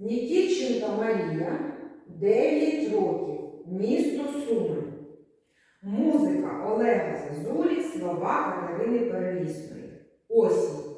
Нікітченка Марія, 9 років, місто Суми. Музика Олега Зазулі, слова Катерини Перелісної. Осінь.